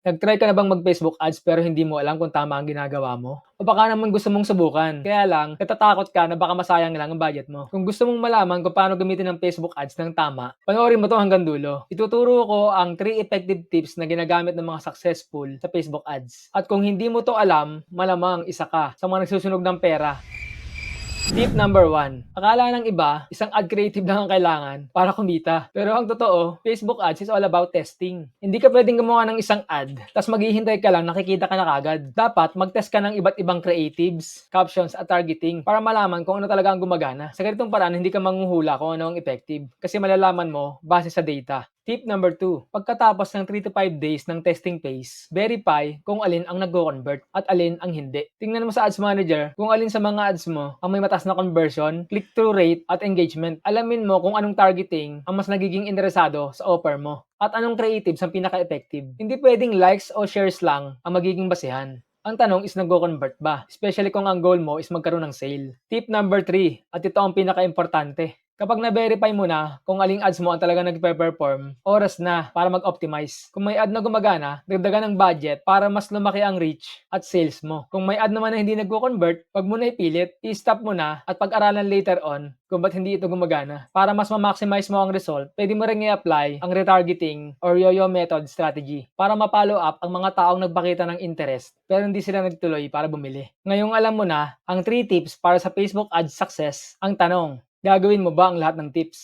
Nag-try ka na bang mag-Facebook ads pero hindi mo alam kung tama ang ginagawa mo? O baka naman gusto mong subukan, kaya lang natatakot ka na baka masayang lang ang budget mo. Kung gusto mong malaman kung paano gamitin ang Facebook ads ng tama, panoorin mo to hanggang dulo. Ituturo ko ang 3 effective tips na ginagamit ng mga successful sa Facebook ads. At kung hindi mo to alam, malamang isa ka sa mga nagsusunog ng pera. Tip number one. Akala ng iba, isang ad creative lang ang kailangan para kumita. Pero ang totoo, Facebook ads is all about testing. Hindi ka pwedeng gumawa ng isang ad, tapos maghihintay ka lang nakikita ka na kagad. Dapat mag-test ka ng iba't ibang creatives, captions at targeting para malaman kung ano talaga ang gumagana. Sa ganitong paraan, hindi ka manghuhula kung ano ang effective kasi malalaman mo base sa data. Tip number 2. Pagkatapos ng 3 to 5 days ng testing phase, verify kung alin ang nag-convert at alin ang hindi. Tingnan mo sa Ads Manager kung alin sa mga ads mo ang may mataas na conversion, click-through rate at engagement. Alamin mo kung anong targeting ang mas nagiging interesado sa offer mo at anong creatives ang pinaka-effective. Hindi pwedeng likes o shares lang ang magiging basehan. Ang tanong is nag-convert ba? Especially kung ang goal mo is magkaroon ng sale. Tip number 3, at ito ang pinaka-importante. Kapag na-verify mo na kung aling ads mo ang talaga nagpe-perform, oras na para mag-optimize. Kung may ad na gumagana, dagdagan ng budget para mas lumaki ang reach at sales mo. Kung may ad naman na hindi nagko-convert, wag mo na ipilit, i-stop mo na at pag-aralan later on kung ba't hindi ito gumagana. Para mas ma-maximize mo ang result, pwede mo rin i-apply ang retargeting or yo-yo method strategy para ma-follow up ang mga taong nagpakita ng interest pero hindi sila nagtuloy para bumili. Ngayong alam mo na ang 3 tips para sa Facebook ads success, ang tanong, Gagawin mo ba ang lahat ng tips?